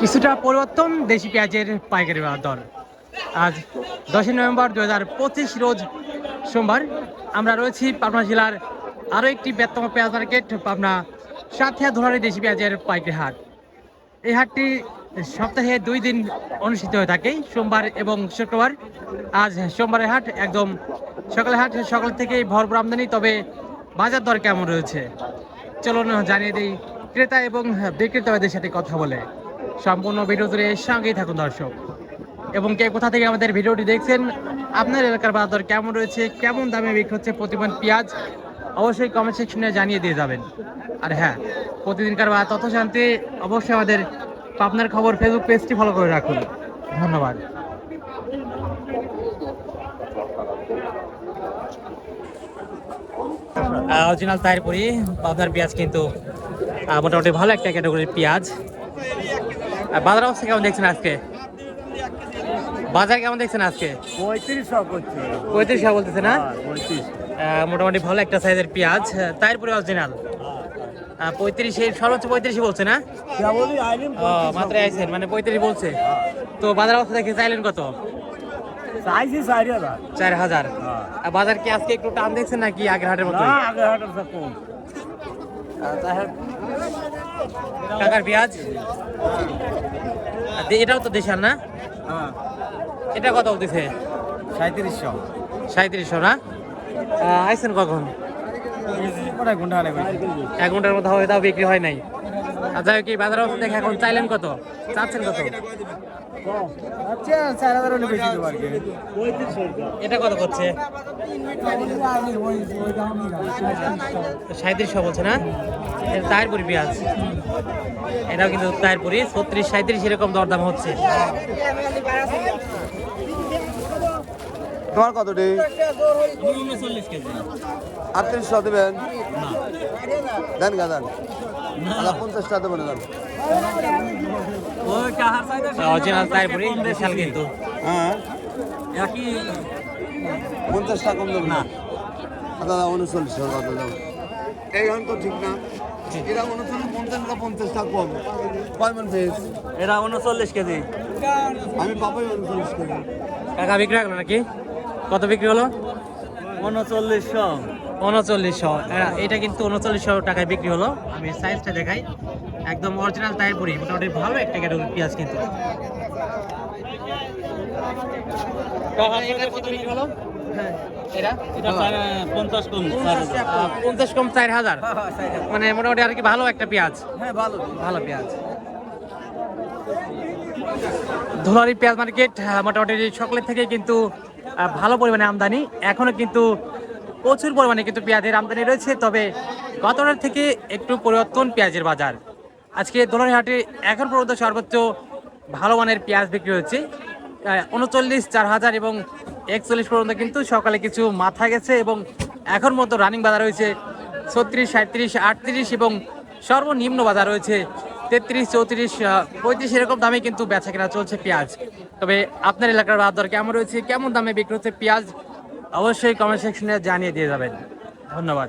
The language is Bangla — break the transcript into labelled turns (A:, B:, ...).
A: কিছুটা পরিবর্তন দেশি পেঁয়াজের পাইকারি দর। আজ দশই নভেম্বর দু হাজার পঁচিশ রোজ সোমবার আমরা রয়েছি পাবনা জেলার আরও একটি বৃহত্তম পেঁয়াজ মার্কেট, পাবনা সাথিয়া ধরারি দেশি পেঁয়াজের পাইকারি হাট। এই হাটটি সপ্তাহে দুই দিন অনুষ্ঠিত হয়ে থাকে, সোমবার এবং শুক্রবার। আজ সোমবারের হাট একদম সকালে হাট, সকাল থেকেই ভরপুর আমদানি, তবে বাজার দর কেমন রয়েছে? চলুন জানিয়ে দিই, ক্রেতা এবং বিক্রেতাদের সাথে কথা বলে। সম্পূর্ণ ভিডিও সঙ্গেই থাকুন দর্শক। এবং কে কোথা থেকে আমাদের ভিডিওটি দেখছেন, আপনার এলাকার বাজার কেমন রয়েছে, কেমন দামে বিক্রি হচ্ছে প্রতিমান পেঁয়াজ, অবশ্যই কমেন্ট সেকশনে জানিয়ে দিয়ে যাবেন। আর হ্যাঁ প্রতিদিনকার বা তথ্য শান্তি অবশ্যই আমাদের পাবনার খবর ফেসবুক পেজটি ফলো করে রাখুন। ধন্যবাদ। অরিজিনাল তাহিরপুরি পাবনার পেঁয়াজ কিন্তু মোটামুটি ভালো একটা ক্যাটাগরির পেঁয়াজ। বাজার অবস্থা কেমন দেখছেন আজকে? বাজার কেমন দেখছেন আজকে?
B: পঁয়ত্রিশ
A: পঁয়ত্রিশশো বলতেছে না? মোটামুটি ভালো একটা সাইজের পেঁয়াজ। তাহিরপুরি অরিজিনাল পঁয়ত্রিশে সর্বোচ্চ পঁয়ত্রিশই বলছে না? মাত্র আইছেন মানে পঁয়ত্রিশ বলছে। তো বাজার অবস্থা দেখে চাইলেন কত?
B: চাইছি চার হাজার। হ্যাঁ।
A: বাজার কি আজকে একটু টান দেখছেন নাকি আগের হাটের মতো কাকার পেঁয়াজ? এটাও তো দেশাল না?
B: হ্যাঁ।
A: এটা কত দিছে
B: সাঁত্রিশশো
A: সাঁত্রিশশো না? আইসেন কখন? এক ঘণ্টার মধ্যে তাও বিক্রি হয় নাই। হোক কি বাজার অবস্থা দেখে এখন চাইলেন কত? চাচ্ছেন কত?
B: আচ্ছা
A: এটা করছে? সাঁত্রিশশো বলছে না? এটা তাহিরপুরি পেঁয়াজ। এটাও কিন্তু তাহিরপুরি ছত্রিশ সাঁত্রিশ এরকম দরদাম হচ্ছে।
C: তোমার কত ডে
A: কেজি।
C: আটত্রিশশো দেবেন? দেন গা দেন। আচ্ছা পঞ্চাশ টাকা দেবেন দেন
A: অরিজিনাল তাহিরপুরি বিশাল কিন্তু।
C: হ্যাঁ। পঞ্চাশ টাকা কম দেবেন না। দাদা উনচল্লিশ টাকা এই হন তো ঠিক না। এরা উনচল্লিশ পঞ্চাশ টাকা পঞ্চাশ টাকা কম
B: উনচল্লিশ কেজি।
C: আমি পাবোই উনচল্লিশ কেজি।
A: টাকা বিক্রি হলো নাকি? কত বিক্রি হলো?
B: উনচল্লিশশো।
A: উনচল্লিশশো। হ্যাঁ, এটা কিন্তু উনচল্লিশশো টাকায় বিক্রি হলো। আমি সাইজটা দেখাই। একদম অরিজিনাল তাহিরপুরি মোটামুটি ভালো একটা ক্যাটাগরি পেঁয়াজ কিন্তু। হ্যাঁ
B: পঞ্চাশ কম
A: চার হাজার। মানে মোটামুটি আর কি ভালো একটা পেঁয়াজ।
B: হ্যাঁ ভালো।
A: ভালো পেঁয়াজ। ধুলারি পেঁয়াজ মার্কেট মোটামুটি সকলের থেকে কিন্তু ভালো পরিমাণে আমদানি। এখনও কিন্তু প্রচুর পরিমাণে কিন্তু পেঁয়াজের আমদানি রয়েছে, তবে গতবার থেকে একটু পরিবর্তন পেঁয়াজের বাজার। আজকে দোলারি হাটে এখন পর্যন্ত সর্বোচ্চ ভালো মানের পেঁয়াজ বিক্রি হচ্ছে উনচল্লিশ, চার হাজার এবং একচল্লিশ পর্যন্ত কিন্তু সকালে কিছু মাথা গেছে এবং এখন মতো রানিং বাজার রয়েছে ছত্রিশ সাঁত্রিশ আটত্রিশ এবং সর্বনিম্ন বাজার রয়েছে তেত্রিশ, চৌত্রিশ পঁয়ত্রিশ এরকম দামে কিন্তু বেচা কেনা চলছে পেঁয়াজ। তবে আপনার এলাকার বাজার কেমন রয়েছে? কেমন দামে বিক্রি হচ্ছে পেঁয়াজ? অবশ্যই কমেন্ট সেকশনে জানিয়ে দিয়ে যাবেন। ধন্যবাদ।